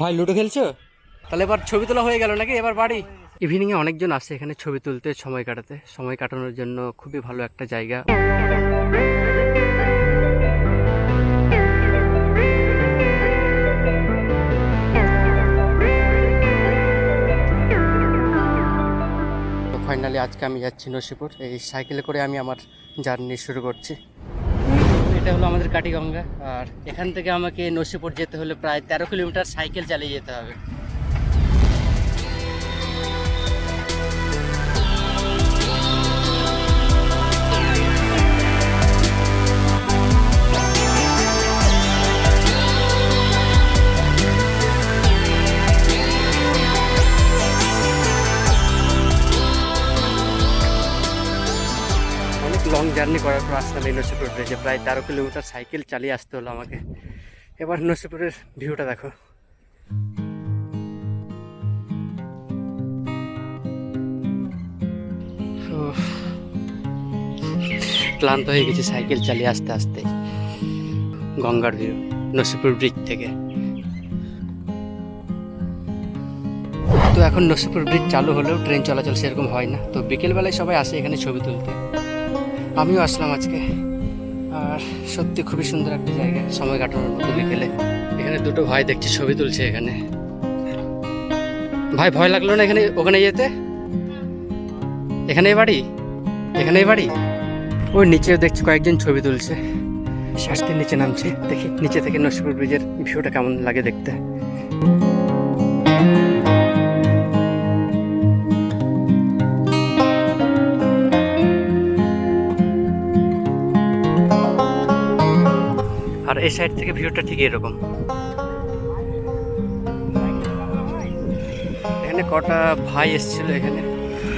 ভাই লুডো খেলছো? তাহলে এবার ছবি তোলা হয়ে গেল নাকি? এবার বাড়ি। ইভিনিংয়ে অনেকজন আসে এখানে ছবি তুলতে সময় কাটাতে। সময় কাটানোর জন্য খুবই ভালো একটা জায়গা। তো ফাইনালি আজকে আমি যাচ্ছি নসিপুর। এই সাইকেলে করে আমি আমার জার্নি শুরু করছি। এটা হলো আমাদের কাটিগঙ্গা আর এখান থেকে আমাকে নসিপুর যেতে হলে প্রায় তেরো কিলোমিটার সাইকেল চালিয়ে যেতে হবে। লং জার্নি করার পর আসলাম এই নসিপুর ব্রিজে প্রায় তেরো কিলোমিটার সাইকেল চালিয়ে আসতে হলো আমাকে। এবার নসিপুরের ভিউটা দেখো। ক্লান্ত হয়ে গেছি সাইকেল চালিয়ে আস্তে আস্তে। গঙ্গার ভিউ, নসিপুর ব্রিজ থেকে। তো এখন নসিপুর ব্রিজ চালু হলেও ট্রেন চলাচল সেরকম হয় না। তো বিকেলবেলায় সবাই আসে এখানে ছবি তুলতে। আমিও আসলাম আজকে। আর সত্যি খুবই সুন্দর একটা জায়গা, সময় কাটানোর মতো বিকেলে। এখানে দুটো ভাই দেখছি, ছবি তুলছে এখানে। ভাই, ভয় লাগল না এখানে, ওখানে যেতে? এখানেই বাড়ি? এখানেই বাড়ি? ওই নিচেও দেখছি কয়েকজন ছবি তুলছে। শাস্তির নিচে নামছে, দেখি নিচে থেকে নসিপুর ব্রিজের ভিউটা কেমন লাগে দেখতে। আর এই সাইড থেকে ভিউটা ঠিক এরকম। এখানে কটা ভাই এসেছিল এখানে।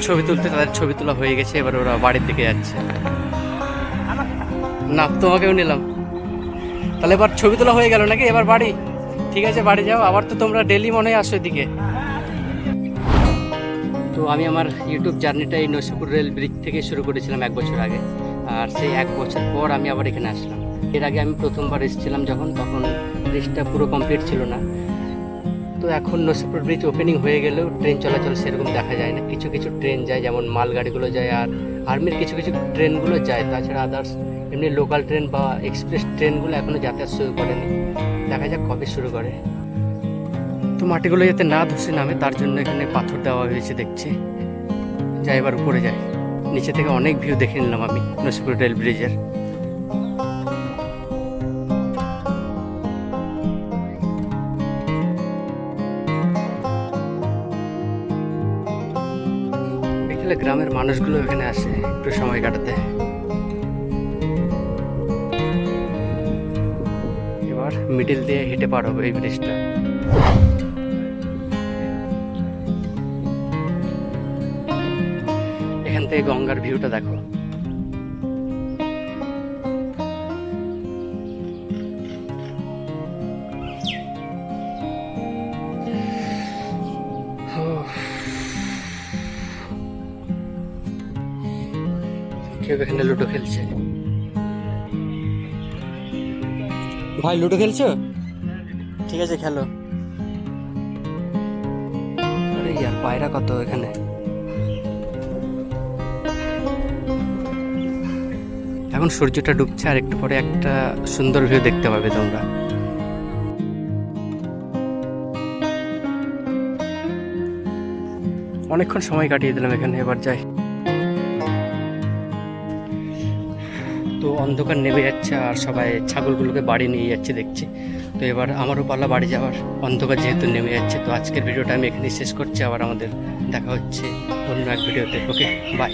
ছবি তুলতে, তাদের ছবি তোলা হয়ে গেছে, এবার ওরা বাড়ির দিকে যাচ্ছে। না, তোমাকেও নিলাম। তাহলে এবার ছবি তোলা হয়ে গেল নাকি? এবার বাড়ি। ঠিক আছে, বাড়ি যাও। আবার তো তোমরা ডেলি মনে হয় আসো এদিকে। তো আমি আমার ইউটিউব জার্নিটা এই নসিপুর রেল ব্রিজ থেকে শুরু করেছিলাম এক বছর আগে। আর সেই এক বছর পর আমি আবার এখানে আসলাম। এর আগে আমি প্রথমবার এসেছিলাম যখন, তখন ব্রিজটা পুরো কমপ্লিট ছিল না। তো এখন নসিপুর ব্রিজ ওপেনিং হয়ে গেলেও ট্রেন চলাচল সেরকম দেখা যায় না। কিছু কিছু ট্রেন যায়, যেমন মালগাড়িগুলো যায়, আর আর্মির কিছু কিছু ট্রেনগুলো যায়। তাছাড়া আদার্স এমনি লোকাল ট্রেন বা এক্সপ্রেস ট্রেনগুলো এখনও যাতায়াত শুরু করেনি। দেখা যাক কবে শুরু করে। তো মাটিগুলো যাতে না ধসে নামে, তার জন্য এখানে পাথর দেওয়া হয়েছে, দেখছি। যাই, এবার উপরে যায় নিচে থেকে অনেক ভিউ দেখে নিলাম আমি নসিপুর রেল ব্রিজের বিকেলে গ্রামের মানুষগুলো এখানে আসে, একটু সময় কাটাতে। এবার মিডিল দিয়ে হেঁটে পার হবে এই ব্রিজটা এখান থেকে গঙ্গার ভিউটা দেখো। কেউ এখানে লুডো খেলছে। ভাই লুডো খেলছো? ঠিক আছে খেলো। আরে ইয়ার পায়রা কত এখানে? এখন সূর্যটা ডুবছে আর একটু পরে একটা সুন্দর ভিউ দেখতে পাবে তোমরা। অনেকক্ষণ সময় কাটিয়ে দিলাম এখানে এবার যাই। তো অন্ধকার নেমে যাচ্ছে আর সবাই ছাগলগুলোকে বাড়ি নিয়ে যাচ্ছে দেখছি। তো এবার আমারও পাল্লা বাড়ি যাওয়ার অন্ধকার যেহেতু নেমে যাচ্ছে, তো আজকের ভিডিওটা আমি এখানে শেষ করছি। আবার আমাদের দেখা হচ্ছে অন্য এক ভিডিওতে। Okay bye